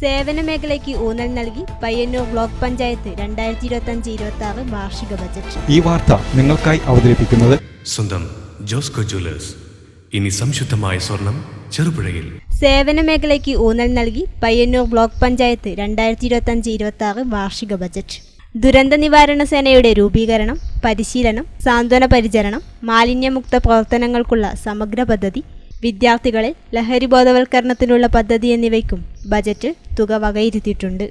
സേവന മേഖലയ്ക്ക് ഊന്നൽ നൽകി പയ്യന്നൂർ ബ്ലോക്ക് പഞ്ചായത്ത് രണ്ടായിരത്തി ഇരുപത്തി അഞ്ച് ഇരുപത്തി ആറ് വാർഷിക ബജറ്റ്. ഈ വാർത്ത നിങ്ങൾക്കായി അവതരിപ്പിക്കുന്നത് സ്വന്തം ജോസ്കോ ജ്വല്ലേഴ്സ്. ഇനി സംശുദ്ധമായ സ്വർണം ചെറുപുഴയിൽ. സേവന മേഖലയ്ക്ക് ഊന്നൽ നൽകി പയ്യന്നൂർ ബ്ലോക്ക് പഞ്ചായത്ത് രണ്ടായിരത്തി ഇരുപത്തി അഞ്ച് ഇരുപത്തി ആറ് വാർഷിക ബജറ്റ്. ദുരന്ത നിവാരണ സേനയുടെ രൂപീകരണം പരിശീലനം സാന്ത്വന പരിചരണം മാലിന്യമുക്ത പ്രവർത്തനങ്ങൾക്കുള്ള സമഗ്ര പദ്ധതി വിദ്യാർത്ഥികളെ ലഹരി ബോധവൽക്കരണത്തിനുള്ള പദ്ധതി എന്നിവയ്ക്കും ബജറ്റ് തുക വകയിരുത്തിയിട്ടുണ്ട്.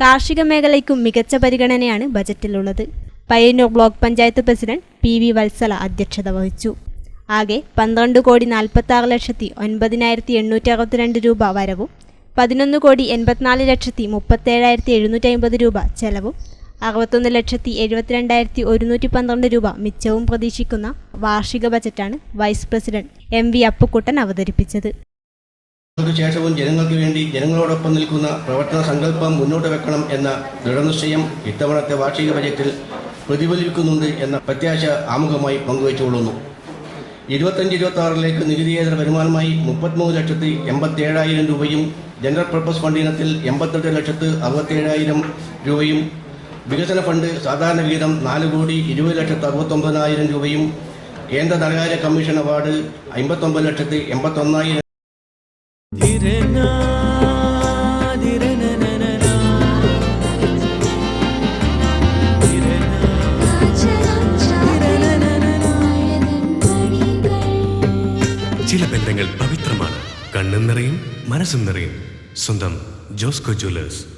കാർഷിക മേഖലയ്ക്കും മികച്ച പരിഗണനയാണ് ബജറ്റിലുള്ളത്. Payyannur block panchayat president P V Vatsala അധ്യക്ഷത വഹിച്ചു. ആകെ പന്ത്രണ്ട് കോടി നാൽപ്പത്തി ആറ് ലക്ഷത്തി ഒൻപതിനായിരത്തി എണ്ണൂറ്റി അറുപത്തിരണ്ട് രൂപ വരവും പതിനൊന്ന് കോടി എൺപത്തിനാല് ലക്ഷത്തി മുപ്പത്തേഴായിരത്തി എഴുന്നൂറ്റി അമ്പത് രൂപ ചെലവും അറുപത്തൊന്ന് ലക്ഷത്തി എഴുപത്തിരണ്ടായിരത്തി ഒരുന്നൂറ്റി പന്ത്രണ്ട് രൂപ മിച്ചവും പ്രതീക്ഷിക്കുന്ന വാർഷിക ബജറ്റാണ് vice president M V Appukuttan അവതരിപ്പിച്ചത്. ശേഷവും ജനങ്ങൾക്ക് വേണ്ടി ജനങ്ങളോടൊപ്പം നിൽക്കുന്ന പ്രവർത്തന സങ്കല്പം മുന്നോട്ട് വെക്കണം എന്ന ദൃഢനിശ്ചയം ഇത്തവണത്തെ വാർഷിക ബജറ്റിൽ പ്രതിഫലിക്കുന്നുണ്ട് എന്ന പ്രത്യാശ ആമുഖമായി പങ്കുവച്ചുകൊള്ളുന്നു. ഇരുപത്തഞ്ച് ഇരുപത്തി ആറിലേക്ക് നികുതിയേതര വരുമാനമായി മുപ്പത്തിമൂന്ന് ലക്ഷത്തി എൺപത്തി ഏഴായിരം രൂപയും ജനറൽ പർപ്പസ് ഫണ്ട് ഇനത്തിൽ എൺപത്തെട്ട് ലക്ഷത്ത് അറുപത്തേഴായിരം രൂപയും വികസന ഫണ്ട് സാധാരണ വിഹിതം നാല് കോടി ഇരുപത് ലക്ഷത്തി അറുപത്തൊമ്പതിനായിരം രൂപയും കേന്ദ്ര ധനകാര്യ കമ്മീഷൻ അവാർഡ് അമ്പത്തൊമ്പത് ലക്ഷത്തി എൺപത്തൊന്നായിരം ചില ബന്ധങ്ങൾ പവിത്രമാണ്. കണ്ണും നിറയും മനസ്സും നിറയും. സ്വന്തം ജോസ്കോ ജ്വല്ലേഴ്സ്.